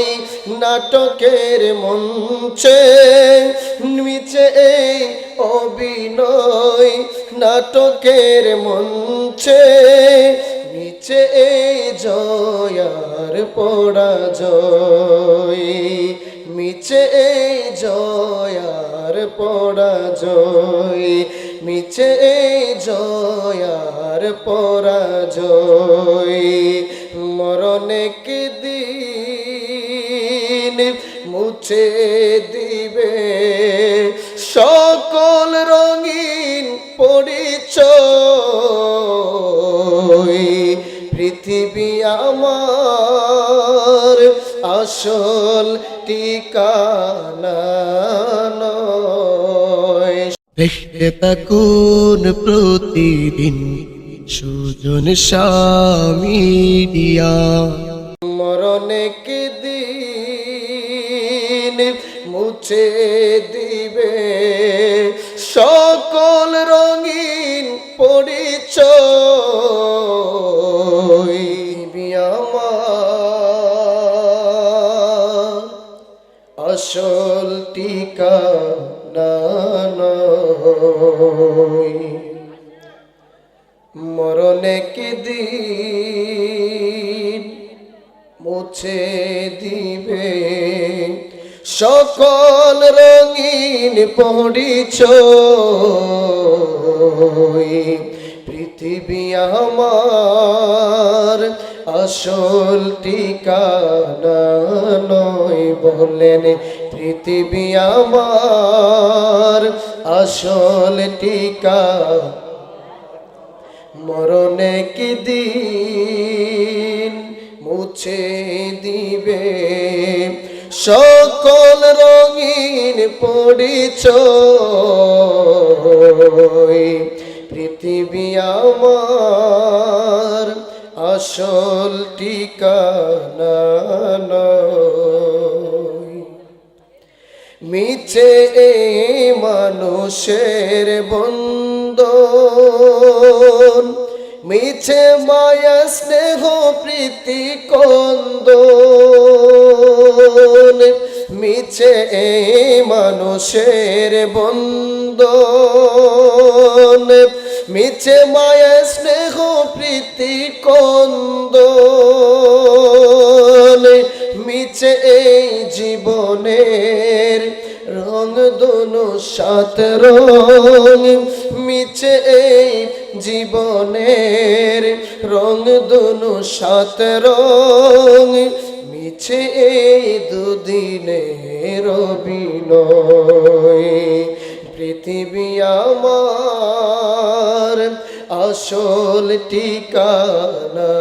অভিনয় নাটকের মঞ্চে, নিচে এই অভিনয় নাটকের মঞ্চে মিছে এই জয়ার পরাজয় মিছে এই জয়ার পরাজয় মিছে এই জয়ার পরাজয়, মরণে কি মুছে দিবে। সকল রঙিন পরিচয় পৃথিবী আমার আসল ঠিকানা দেখতে থাকুন প্রতিদিন সুজন সামিডিয়া মরণে কি দিন মুছে দিবে। সকল রঙিন পরিচয় আসল নয়। মরণে কি দিন মুছে দিবে? সকল রঙিন পরিচয় পৃথিবী আমার আসল ঠিকানা নয় বলেন, পৃথিবী আমার আসল ঠিকানা মরণে কি দিন মুছে দিবে সকল রঙিন পরিচয় পৃথিবী আমার আসল নয়। মিছে এই মানুষের বন্ধন, মিছে মায়া স্নেহ প্রীতি কন্দন। মিছে মানুষের বন্ধ মিছে মায়া, স্নেহ, প্রীতি কন্দন মিছে এই জীবনের রং দোনো সাত রং। মিছে এই জীবনের রং দোনো সাত রং। মিছে এই অভিনয়। পৃথিবী আমার আসল ঠিকানা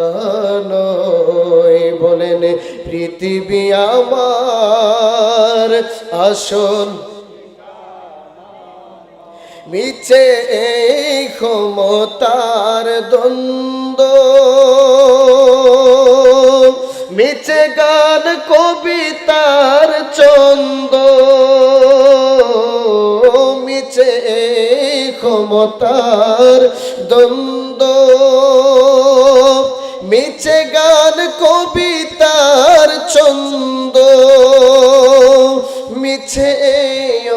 নয়। বলেন, পৃথিবী আমার আসল মিছে এই ক্ষমতার দ্বন্দ্ব। মিছে গান কবিতার চন্দ মিছে ক্ষমতার দ্বন্দ্ব। মিছে গান কবিতার চন্দ মিছে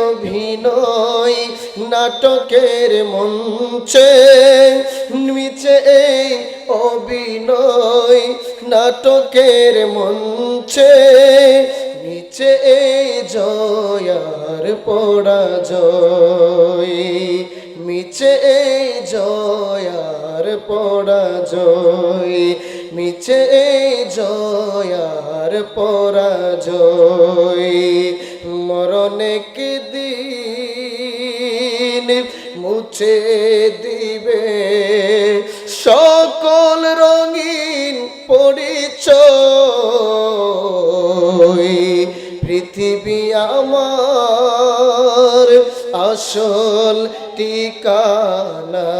অভিনয় নাটকের মঞ্চে নাটকের মঞ্চে মিছে এই জয়ার পরাজয় মিছে এই জয়ার পরাজয় মিছে এই জয়ার পরাজয় মরণে কি দিন মুছে দিবে আমার আসল ঠিকানা।